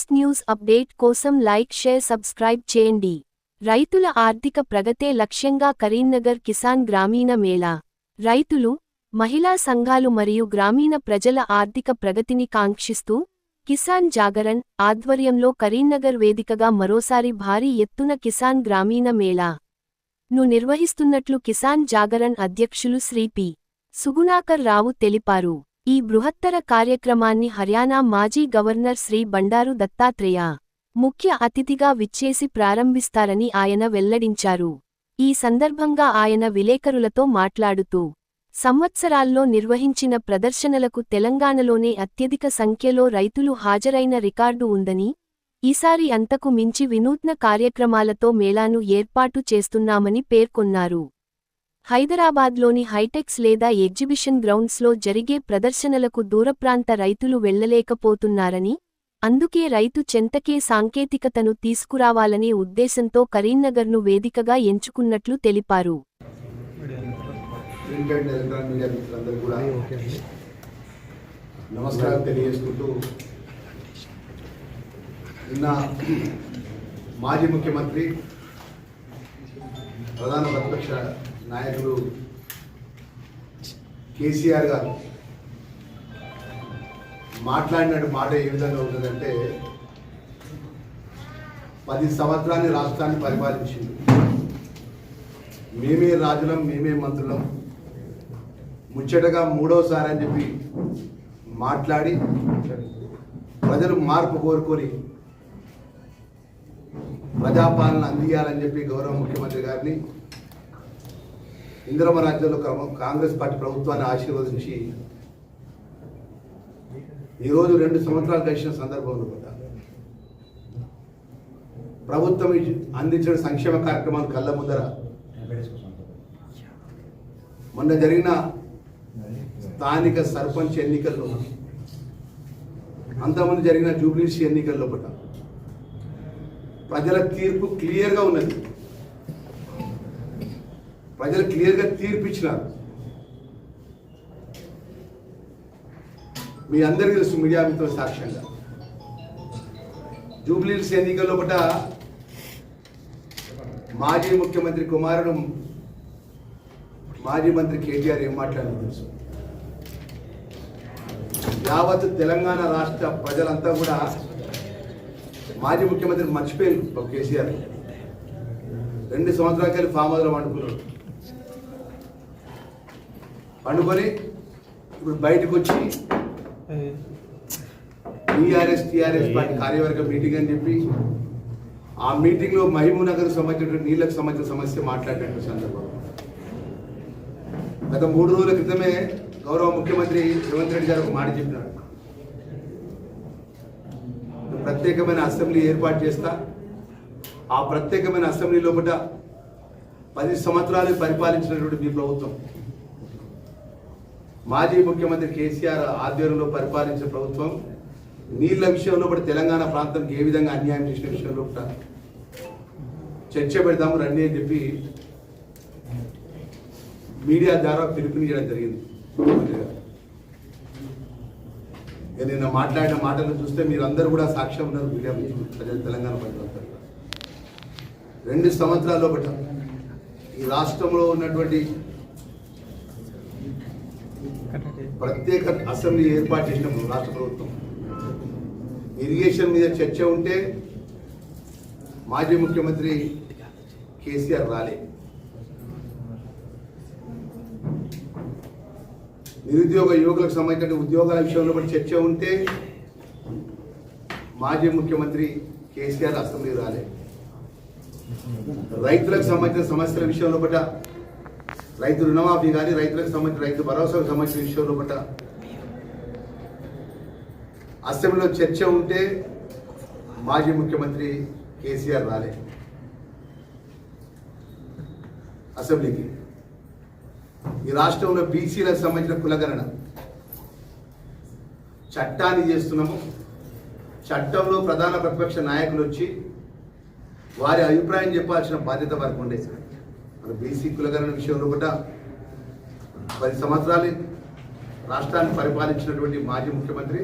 Latest news update కోసం like share subscribe చేయండి. రైతుల ఆర్థిక ప్రగతే లక్ష్యంగా కరీంనగర్ కిసాన్ గ్రామీణ మేళా. రైతులు మహిళా సంఘాలు మరియు గ్రామీణ ప్రజల ఆర్థిక ప్రగతిని కాంక్షిస్తూ కిసాన్ జాగరణ్ ఆధ్వర్యంలో కరీంనగర్ వేదికగా మరోసారి భారీ ఎత్తున కిసాన్ గ్రామీణ మేళా ను నిర్వహిస్తున్నట్లు కిసాన్ జాగరణ్ అధ్యక్షులు శ్రీ పి. సుగుణాకర్ రావు తెలిపారు. ఈ బృహత్తర కార్యక్రమాన్ని హర్యానా మాజీ గవర్నర్ శ్రీ బండారు దత్తాత్రేయ ముఖ్య అతిథిగా విచ్చేసి ప్రారంభిస్తారని ఆయన వెల్లడించారు. ఈ సందర్భంగా ఆయన విలేకరులతో మాట్లాడుతూ సంవత్సరాల్లో నిర్వహించిన ప్రదర్శనలకు తెలంగాణలోనే అత్యధిక సంఖ్యలో రైతులు హాజరైన రికార్డు ఉందని ఈసారి అంతకు మించి వినూత్న కార్యక్రమాలతో మేళాను ఏర్పాటు చేస్తున్నామని పేర్కొన్నారు. హైదరాబాద్లోని హైటెక్స్ లేదా ఎగ్జిబిషన్ గ్రౌండ్స్లో జరిగే ప్రదర్శనలకు దూరప్రాంత రైతులు వెళ్ళలేకపోతున్నారని అందుకే రైతు చెంతకే సాంకేతికతను తీసుకురావాలనే ఉద్దేశంతో కరీంనగర్ను వేదికగా ఎంచుకున్నట్లు తెలిపారు. నమస్కారం తెలియజేసుకుంటూ నిన్న మాజీ ముఖ్యమంత్రి ప్రధాన ప్రతిపక్ష నాయకులు కేసీఆర్ గారు మాట్లాడిన మాట ఏ విధంగా ఉంటుందంటే పది సంవత్సరాన్ని రాష్ట్రాన్ని పరిపాలించింది. మేమే రాజులం మేమే మంత్రులం. ముచ్చటగా మూడోసారి అని చెప్పి మాట్లాడి ప్రజలు మార్పు కోరుకొని ప్రజాపాలన అందియాలని చెప్పి గౌరవ ముఖ్యమంత్రి గారిని ఇంద్రమ రాజ్యంలో క్రమం కాంగ్రెస్ పార్టీ ప్రభుత్వాన్ని ఆశీర్వదించి ఈరోజు రెండు సంవత్సరాలు గడిచిన సందర్భంలో కూడా ప్రభుత్వం అందించిన సంక్షేమ కార్యక్రమాలు కళ్ళ ముందర మొన్న జరిగిన స్థానిక సర్పంచ్ ఎన్నికల్లో అంతకుముందు జరిగిన జూబ్లీస్ ఎన్నికల్లో కూడా ప్రజల తీర్పు క్లియర్గా ఉన్నది. ప్రజలు క్లియర్గా తీర్పిచ్చినారు. మీ అందరికీ తెలుసు మీడియా మిత్రుల సాక్ష్యంగా. జూబ్లీహిల్స్ ఎన్నికల్లో కూడా మాజీ ముఖ్యమంత్రి కుమారుడు మాజీ మంత్రి కేటీఆర్ ఏం మాట్లాడారు తెలుసు. యావత్ తెలంగాణ రాష్ట్ర ప్రజలంతా కూడా మాజీ ముఖ్యమంత్రి మర్చిపోయారు కేసీఆర్. రెండు సంవత్సరాల కలిసి ఫామ్ హౌస్లో పండుకున్నాడు. పండుకొని ఇప్పుడు బయటకు వచ్చి టీఆర్ఎస్ టీఆర్ఎస్ పార్టీ కార్యవర్గ మీటింగ్ అని చెప్పి ఆ మీటింగ్లో మహబూబ్ నగర్ సంబంధించిన నీళ్ళకు సంబంధించిన సమస్య మాట్లాడినట్టు సందర్భం. గత మూడు రోజుల క్రితమే గౌరవ ముఖ్యమంత్రి రేవంత్ రెడ్డి గారు ఒక మాట చెప్పినారు. ప్రత్యేకమైన అసెంబ్లీ ఏర్పాటు చేస్తా. ఆ ప్రత్యేకమైన అసెంబ్లీ లోపల పది సంవత్సరాలు పరిపాలించినటువంటి మీ ప్రభుత్వం. మాజీ ముఖ్యమంత్రి కేసీఆర్ ఆధ్వర్యంలో పరిపాలించిన ప్రభుత్వం నీళ్ళ విషయంలో కూడా తెలంగాణ ప్రాంతానికి ఏ విధంగా అన్యాయం చేసిన విషయంలో కూడా చర్చ పెడదాము రండి అని చెప్పి మీడియా ద్వారా పిలుపునియడం జరిగింది. నిన్న మాట్లాడిన మాటలు చూస్తే మీరు అందరూ కూడా సాక్ష్యం ఉన్నారు మీడియా ప్రజలు తెలంగాణ ప్రజలంతా రెండు సంవత్సరాల్లో లోపల ఈ రాష్ట్రంలో ఉన్నటువంటి ప్రత్యేక అసెంబ్లీ ఏర్పాటు చేసినప్పుడు రాష్ట్ర ప్రభుత్వం. ఇరిగేషన్ మీద చర్చ ఉంటే మాజీ ముఖ్యమంత్రి కేసీఆర్ రాలే. నిరుద్యోగ యువకులకు సంబంధించిన ఉద్యోగాల విషయంలో కూడా చర్చ ఉంటే మాజీ ముఖ్యమంత్రి కేసీఆర్ అసెంబ్లీ రాలే. రైతులకు సంబంధించిన సమస్యల విషయంలో పట్ల రైతు రుణమాఫీ కానీ రైతులకు సంబంధించిన రైతు భరోసాకు సంబంధించిన విషయంలో పట్ల అసెంబ్లీలో చర్చ ఉంటే మాజీ ముఖ్యమంత్రి కేసీఆర్ రాలే. అసెంబ్లీకి. ఈ రాష్ట్రంలో బీసీలకు సంబంధించిన కులగణన. చట్టాన్ని చేస్తున్నాము. చట్టంలో ప్రధాన ప్రతిపక్ష నాయకులు వచ్చి వారి అభిప్రాయం చెప్పాల్సిన బాధ్యత వారికి ఉండే మన బీసీ కులగరణ విషయంలో కూడా పది సంవత్సరాలు రాష్ట్రాన్ని పరిపాలించినటువంటి మాజీ ముఖ్యమంత్రి